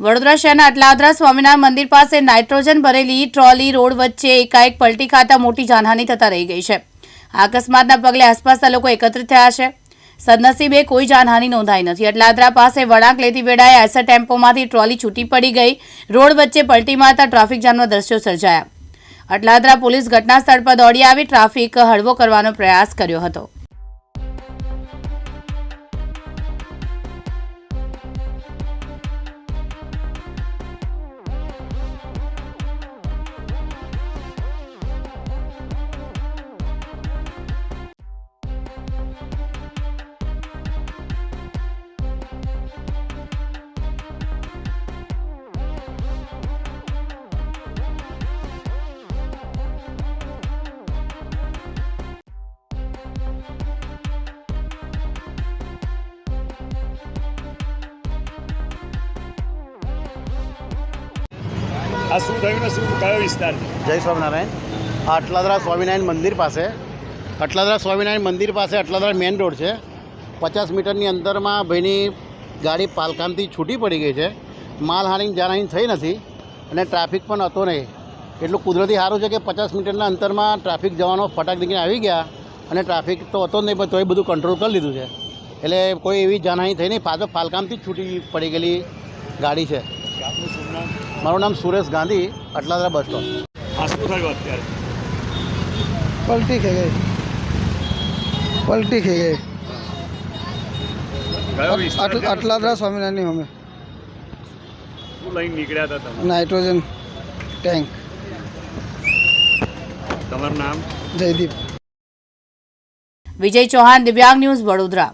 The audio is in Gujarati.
વડોદરા શહેરના અટલાદરા સ્વામિનારાયણ મંદિર પાસે નાઇટ્રોજન ભરેલી ટ્રોલી, રોડ વચ્ચે એકાએક પલટી ખાતા મોટી જાનહાનિ થતા રહી ગઈ છે. આ અકસ્માતના પગલે આસપાસના લોકો એકત્રિત થયા છે. સદનસીબે કોઈ જાનહાની નોંધાઈ નથી. અટલાદરા પાસે વળાંક લેતી વેળાએ એસર ટેમ્પોમાંથી ટ્રોલી છૂટી પડી ગઈ. રોડ વચ્ચે પલટી મારતા ટ્રાફિક જામના દ્રશ્યો સર્જાયા. અટલાદરા પોલીસ ઘટના સ્થળ પર દોડી આવી ટ્રાફિક હળવો કરવાનો પ્રયાસ કર્યો હતો. આ શું થયું શું, કયો વિસ્તાર જય સ્વામિનારાયણ. આ અટલાદરા સ્વામિનારાયણ મંદિર પાસે. અટલાદરા સ્વામિનારાયણ મંદિર પાસે અટલાદરા મેઇન રોડ છે. પચાસ મીટરની અંદરમાં ભાઈની ગાડી પાલકામથી છૂટી પડી ગઈ છે. માલહાની જાનહાની થઈ નથી અને ટ્રાફિક પણ હતો નહીં. એટલું કુદરતી સારું છે કે પચાસ મીટરના અંતરમાં ટ્રાફિક જવાનો ફટાક દીકરીને આવી ગયા અને ટ્રાફિક તો હતો જ નહીં, પણ તોય બધું કંટ્રોલ કરી લીધું છે. એટલે કોઈ એવી જાનહાની થઈ નહીં. પાછો પાલકામથી છૂટી પડી ગયેલી ગાડી છે. મારું નામ સુરેશ ગાંધી અટલાદરા બસ સ્ટોપ આ શું થયું અત્યારે પલટી ખાઈ ગઈ પલટી ખાઈ ગઈ અટલાદરા સ્વામિનારાયણ અમે શું લઈને નીકળ્યા હતા તમે નાઇટ્રોજન ટેન્ક તમારું નામ જયદીપ વિજય ચૌહાણ દિવ્યાંગ ન્યૂઝ વડોદરા